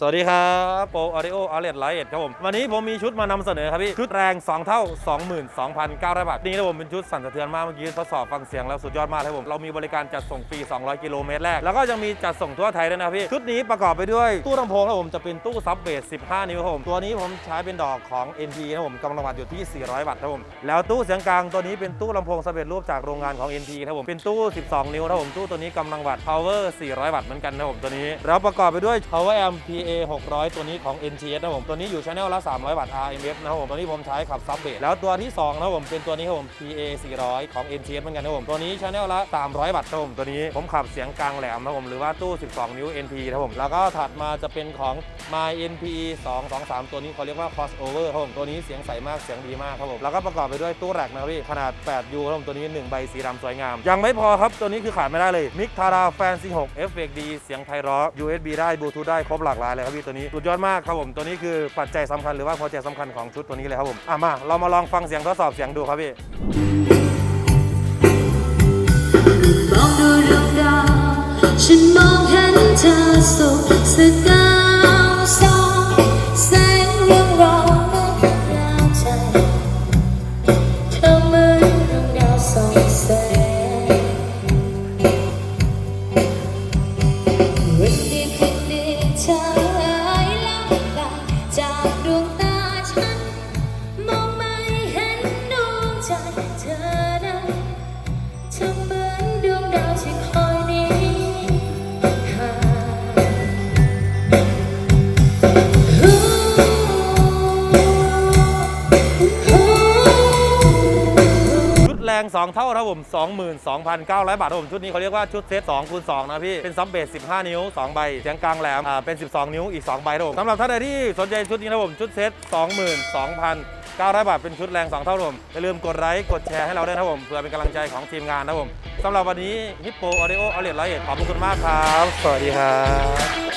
สวัสดีครับโปรออริโออาร์เรตไลท์ครับผม วันนี้ผมมีชุดมานำเสนอครับพี่ ชุดแรง 2 เท่า 22,900 บาท นี่นะผมเป็นชุดสั่นสะเทือนมากเมื่อกี้ทดสอบฟังเสียงแล้วสุดยอดมากครับผม เรามีบริการจัดส่งฟรี 200 กิโลเมตรแรก แล้วก็ยังมีจัดส่งทั่วไทยด้วยนะพี่ ชุดนี้ประกอบไปด้วยตู้ลำโพงครับผมจะเป็นตู้ซับเบส15 นิ้วครับผม ตัวนี้ผมใช้เป็นดอกของ NT นะครับผมกำลังวัตต์อยู่ที่ 400 วัตต์ครับผม แล้วตู้เสียงกลางตัวนี้เป็นตู้ลำโพงสำเร็จรูปจากโรงงานของ NT ครับผม เป็นตู้ 12 นิ้วครับผม ตู้ตัวนี้กำลังวัตต์ power 400 วัตต์เหมือนกันนะผมตัวนี้ แล้วประกอบไปด้วย power amp A 600 ตัวนี้ของ NTS นะครับผม ตัวนี้อยู่ช anel ละ 300วัตต์ RMF นะครับผม ตัวนี้ผมใช้ขับซับเบสแล้วตัวที่ 2 นะครับผม เป็นตัวนี้ครับผม PA 400 ของ NTS เหมือนกันนะครับผม ตัวนี้ช anel ละ 300วัตต์ครับผม ตัวนี้ผมขับเสียงกลางแหลมนะครับผม หรือว่าตู้ 12 นิ้ว NT นะครับผม แล้วก็ถัดมาจะเป็นของ My NPE 223 ตัวนี้เขาเรียกว่า crossover ครับผม ตัวนี้เสียงใสมาก เสียงดีมากครับผม แล้วก็ประกอบไปด้วยตู้แร็กนะครับพี่ ขนาด 8U ครับผม ตัวนี้ 1 ใบสีดำสวยงาม ยังไม่พอครับ ตัวนี้คือขาดไม่ได้เลยมิกทาราแฟนซี6เอฟเฟกดีเสียงไพเราะ USB ได้บลูทูธได้ครบหลากหลายเลยครับพี่ตัวนี้สุดยอดมากครับผมตัวนี้คือปัจจัยสำคัญหรือว่าหัวใจสำคัญของชุดตัวนี้เลยครับผมอะมาเรามาลองฟังเสียงทดสอบเสียงดูครับพี่มองดูดวงดาวฉันมองเห็นเธอสุขสกาย จากดวงตาฉัน มองไม่เห็นดวงใจเธอ ง 2 เท่าครับผม 22,900 บาทครับผมชุดนี้เขาเรียกว่าชุดเซต2คูณ2นะพี่ เป็นซับเบส15 นิ้ว 2 ใบ เสียงกลางแหลม อ่า เป็น 12 นิ้วอีก 2 ใบครับผมสำหรับท่านใดที่สนใจชุดนี้นะครับผมชุดเซต22,900 บาทเป็นชุดแรง 2 เท่าครับผมอย่าลืมกดไลค์กดแชร์ให้เราด้วยนะครับผมเพื่อเป็นกำลังใจของทีมงานนะครับผมสำหรับวันนี้ฮิปโปออริโอออเรตไลท์ขอบคุณมากครับ สวัสดีครับ